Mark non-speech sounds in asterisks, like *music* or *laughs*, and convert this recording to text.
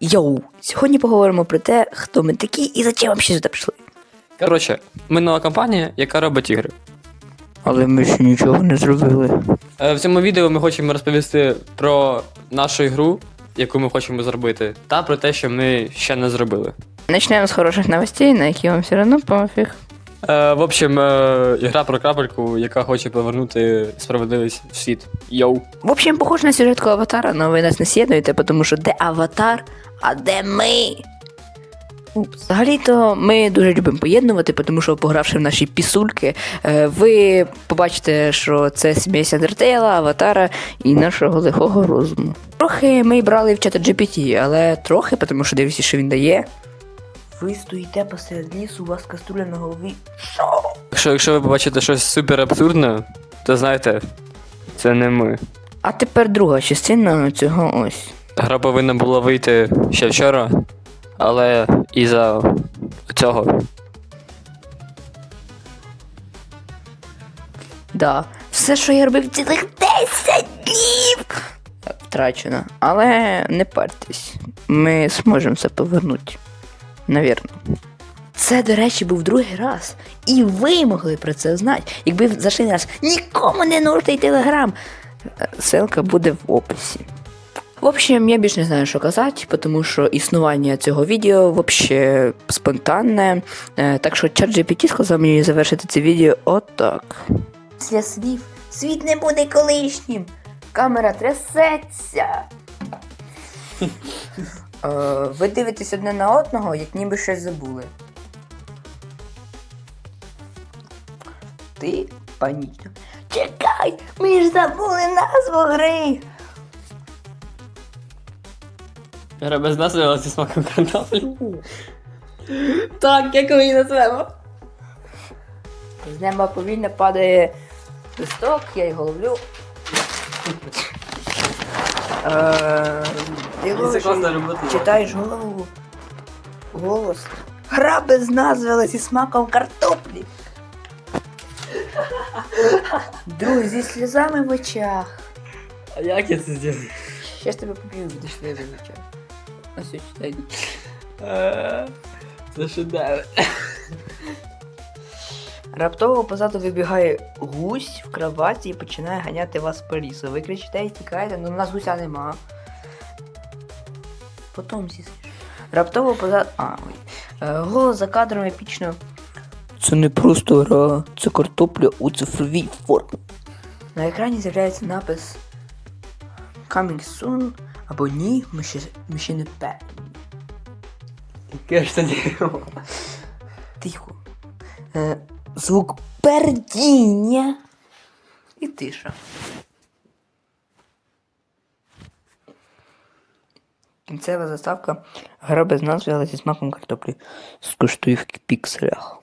Йоу! Сьогодні поговоримо про те, хто ми такі і зачем взагалі сюди прийшли. Коротше, ми нова компанія, яка робить ігри. Але ми ще нічого не зробили. Е, В цьому відео ми хочемо розповісти про нашу ігру, яку ми хочемо зробити, та про те, що ми ще не зробили. Почнемо з хороших новостей, на які вам все одно пофіг. Е, в общем, е, ігра про крапельку, яка хоче повернути справедливість в світ. Йоу. В общем, похож на сюжетку аватара, але ви нас не сєднуєте, тому що де аватар, а де ми? Взагалі-то ми дуже любимо поєднувати, тому що погравши в наші пісульки, е, ви побачите, що це смесь Undertale, аватара і нашого лихого розуму. Трохи ми брали в чата GPT, але трохи, тому що дивіться, що він дає. Ви стоїте посеред лісу, у вас каструля на голові. Що? Якщо, якщо ви побачите щось супер абсурдне, то знаєте, це не ми. А тепер друга частина цього ось. Гра повинна була вийти ще вчора, але із-за цього Да. Все, що я робив цілих 10 днів. Втрачено. Але не партесь. Ми зможемо це повернути. Навірно. Це, до речі, був другий раз. І ви могли про це знати. Якби зайшли на наш нікому не нужний телеграм. Ссылка буде в описі. В общем, я більш не знаю, що казати, тому що існування цього відео взагалі спонтанне. Е, Так що ChatGPT сказав мені завершити це відео отак. Після слів світ не буде колишнім. Камера трясеться. Е, Ви дивитесь одне на одного, як ніби щось забули. Ти панічно. Чекай! Ми ж забули назву гри! Гра без назви, але зі смаком картоплі. *laughs* Так, як ми її назвемо? З неба повільно падає листок, я його ловлю. Е, Ти ловиш і читаєш голову. Голос. Гра без назви, але зі смаком картоплі. Друг зі сльозами в очах. А як я це зроблю? Щас тебе поб'ю, будеш сльози в очах. Ось ось читай. Це шедевр. Раптово позаду вибігає гусь в кроваті і починає ганяти вас по лісу. Ви кричите і тікаєте, але в нас гуся нема. Потім зі Раптово позаду. А, ой. Е, Голос за кадром епічно. Це не просто гра, це картопля у цифровій формі. На екрані з'являється напис Coming soon або ні, ми ще, ми ще не певні. Яке ж це діло? Тихо. Звук пердіння і тиша. Кінцева заставка. Гра без назви, зі смаком картоплі. Скуштуй в пікселях.